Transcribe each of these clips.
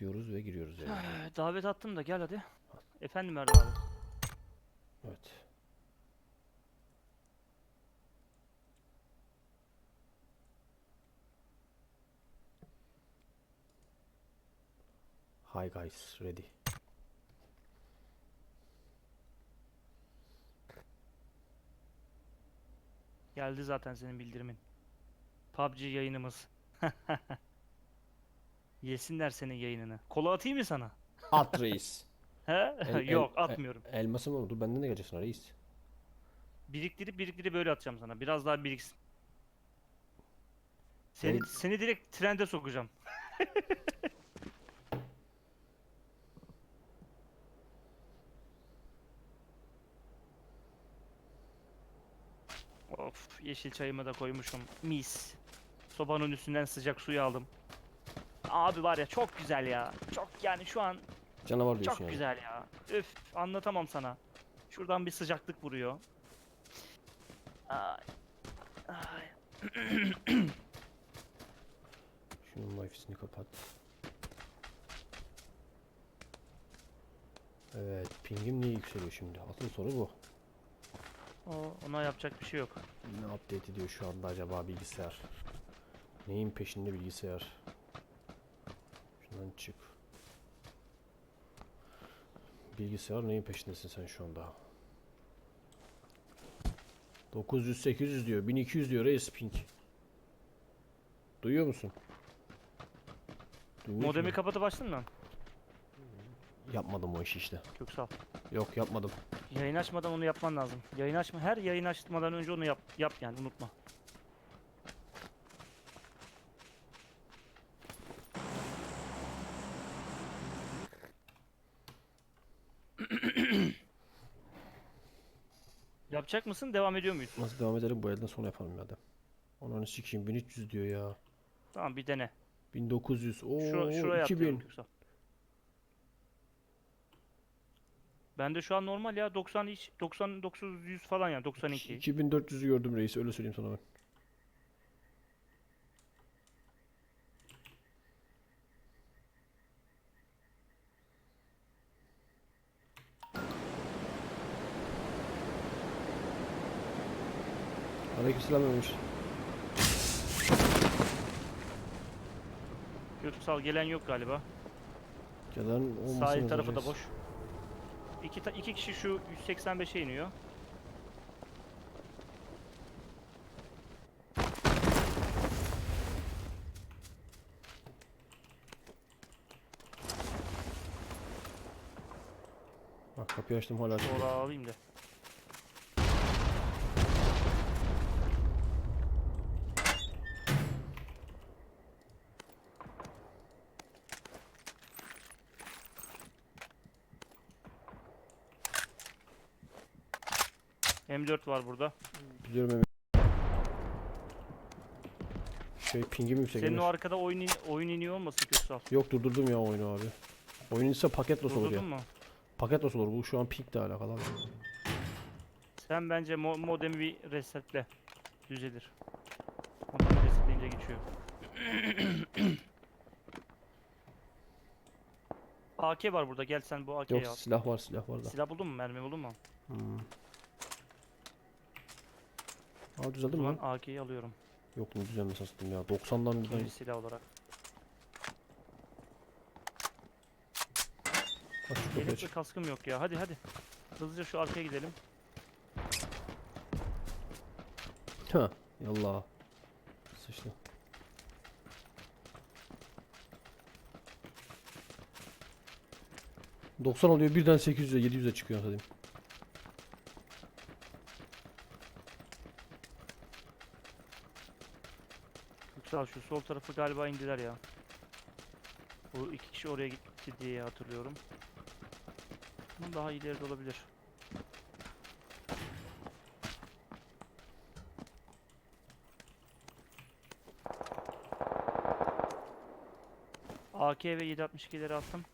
diyoruz ve giriyoruz yani. Davet attım da gel hadi. Efendim Erdem abi. Evet. Hi guys, ready. Geldi zaten senin bildirimin. PUBG yayınımız. Yesinler senin yayınını. Kola atayım mı sana? At reis. He? El- Yok el- atmıyorum. e- elması mı? Dur benden de geleceksin reis. Biriktirip biriktirip böyle atacağım sana. Biraz daha biriksin. Seni, Oğlum- seni direkt trende sokacağım. Of yeşil çayımı da koymuşum. Mis. Sobanın üstünden sıcak suyu aldım. Abi var ya çok güzel ya. Çok yani şu an Canavar diyorsun çok yani. güzel ya. Üf anlatamam sana. Şuradan bir sıcaklık vuruyor. Ay. Ay. Şunun wifi'sini kapat. Evet, pingim niye yükseliyor şimdi? Asıl soru bu. O, ona yapacak bir şey yok. Ne update ediyor şu anda acaba bilgisayar? Neyin peşinde bilgisayar? Şundan çık. Bilgisayar neyin peşindesin sen şu anda? 900 800 diyor. 1200 diyor reis ping. Duyuyor musun? Duymuyor Modemi kapatıp açtın mı? Yapmadım o işi işte. Köksal. Yok yapmadım. Yayın açmadan onu yapman lazım. Yayın açma. Her yayın açmadan önce onu yap. Yap yani unutma. Yapacak mısın? Devam ediyor muyuz? Nasıl devam edelim bu elden sonra yapalım ya da. Ananı sikeyim 1300 diyor ya. Tamam bir dene. 1900. Oo Şura, şuraya 2000. atlıyorum Köksal. Bende şu an normal ya 90 hiç 99 100 falan yani 92. 2400'ü gördüm reis öyle söyleyeyim sana ben. Aleykümselam Ömür. Köksal gelen yok galiba. Gelen olmasın Sahil tarafı da boş. İki, ta- iki kişi şu 185'e iniyor. Bak kapıyı açtım hala. Sonra alayım da. M4 var burada. Biliyorum Ömür. Şey pingim yüksek. Senin o arkada oyun, in- oyun iniyor olmasın Köksal? Yok durdurdum ya oyunu abi. Oyun ise paket loss olur ya. Durdurdun mu? Paket loss olur. Bu şu an pinkle alakalı abi. Sen bence mo modemi bir resetle. Düzelir. Modemi resetleyince geçiyor. AK var burada. Gel sen bu AK'yi Yok al. silah var silah var da. Silah buldun mu? Mermi buldun mu? Hmm. Aa düzeldi mi lan? AK'yi alıyorum. Yok mu düzelmesi aslında ya. 90'dan birden İkinci silah olarak. aç şu kapıyı Yelek aç. ve kaskım yok ya. Hadi hadi. Hızlıca şu arkaya gidelim. Ha yallah. Sıçtı. ...90 oluyor birden 800'e 700'e çıkıyor dedim. Yüksel şu sol tarafı galiba indiler ya. Bu iki kişi oraya gitti diye hatırlıyorum. Ama daha ileride olabilir. AK ve 762'leri attım.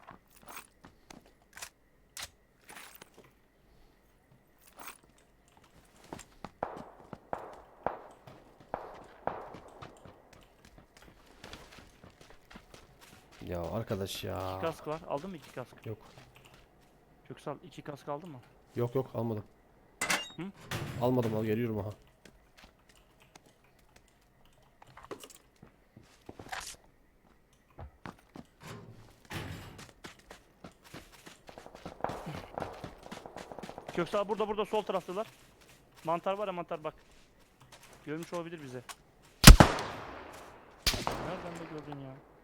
Ya arkadaş ya. İki kask var. Aldın mı iki kask? Yok. Köksal iki kask aldın mı? Yok yok almadım. Hı? Almadım al geliyorum aha. Köksal burada burada sol taraftalar. Mantar var ya mantar bak. Görmüş olabilir bize. Nereden de gördün ya?